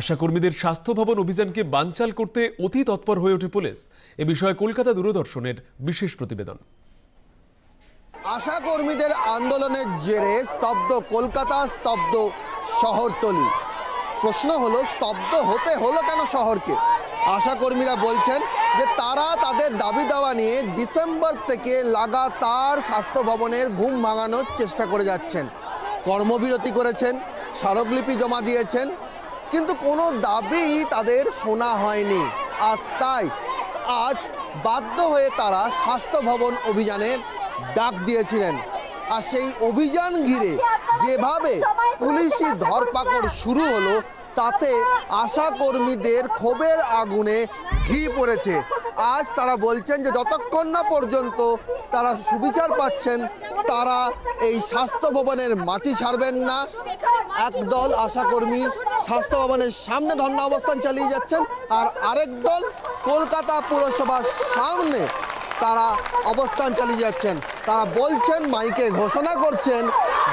আশাকর্মীদের স্বাস্থ্য ভবন অভিযানকে বানচাল করতে অতি তৎপর হয়ে ওঠে পুলিশ। এ বিষয়ে কলকাতা দূরদর্শনের বিশেষ প্রতিবেদন। আশা কর্মীদের আন্দোলনের জেরে স্তব্ধ কলকাতা, স্তব্ধ শহরতলি। প্রশ্ন হলো, স্তব্ধ হতে হলো কেন শহরকে? আশা কর্মীরা বলছেন যে তারা তাদের দাবি দাওয়া নিয়ে ডিসেম্বর থেকে লাগাতার স্বাস্থ্য ভবনের ঘুম ভাঙানোর চেষ্টা করে যাচ্ছেন। কর্মবিরতি করেছেন, স্মারকলিপি জমা দিয়েছেন কিন্তু কোনো দাবি তাদের শোনা হয়নি। আর তাই আজ বাধ্য হয়ে তারা স্বাস্থ্য ভবন অভিযানের ডাক দিয়েছিলেন। আর সেই অভিযান ঘিরে যেভাবে পুলিশি ধরপাকড় শুরু হলো, তাতে আশা কর্মীদের ক্ষোভের আগুনে ঘি পড়েছে। আজ তারা বলছেন যে যতক্ষণ না পর্যন্ত তারা সুবিচার পাচ্ছেন, তারা এই স্বাস্থ্য ভবনের মাটি ছাড়বেন না। একদল আশাকর্মী স্বাস্থ্য ভবনের সামনে ধর্ণা অবস্থান চালিয়ে যাচ্ছেন আর আরেক দল কলকাতা পুরসভার সামনে তারা অবস্থান চালিয়ে যাচ্ছেন। তারা বলছেন, মাইকে ঘোষণা করছেন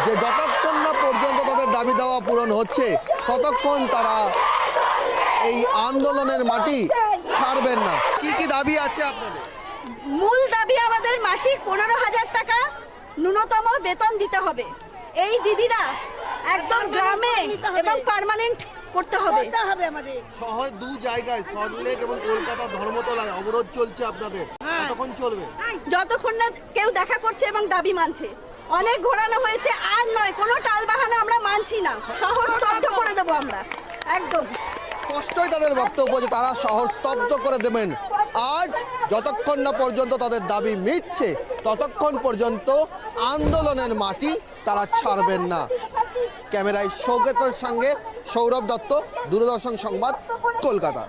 যে যতক্ষণ না পর্যন্ত তাদের দাবি দেওয়া পূরণ হচ্ছে, ততক্ষণ তারা এই আন্দোলনের মাটি ছাড়বেন না। কি কি দাবি আছে আপনাদের? মূল দাবি আমাদের মাসিক পনেরো হাজার টাকা ন্যূনতম বেতন দিতে হবে। এই দিদিরা একদম গ্রামে এবং পার্মানেন্ট করতে হবে। হবে আমাদের। শহর দু জায়গায় সল্টলেক এবং কলকাতা ধর্মতলায় অবরোধ চলছে আপনাদের। হ্যাঁ। কতক্ষণ চলবে? যতক্ষণ না কেউ দেখা করছে এবং দাবি মানছে। অনেক ঘোরানো হয়েছে আর নয় কোনো টালবাহানা আমরা মানছি না। শহর স্তব্ধ করে দেবো আমরা। একদম। স্পষ্টই তাদের বক্তব্য যে তারা শহর স্তব্ধ করে দেবেন। আজ যতক্ষণ না পর্যন্ত তাদের দাবি মিটছে, ততক্ষণ পর্যন্ত আন্দোলনের মাটি তারা ছাড়বেন না। ক্যামেরায় সৌগতের সঙ্গে সৌরভ দত্ত, দূরদর্শন সংবাদ কলকাতা।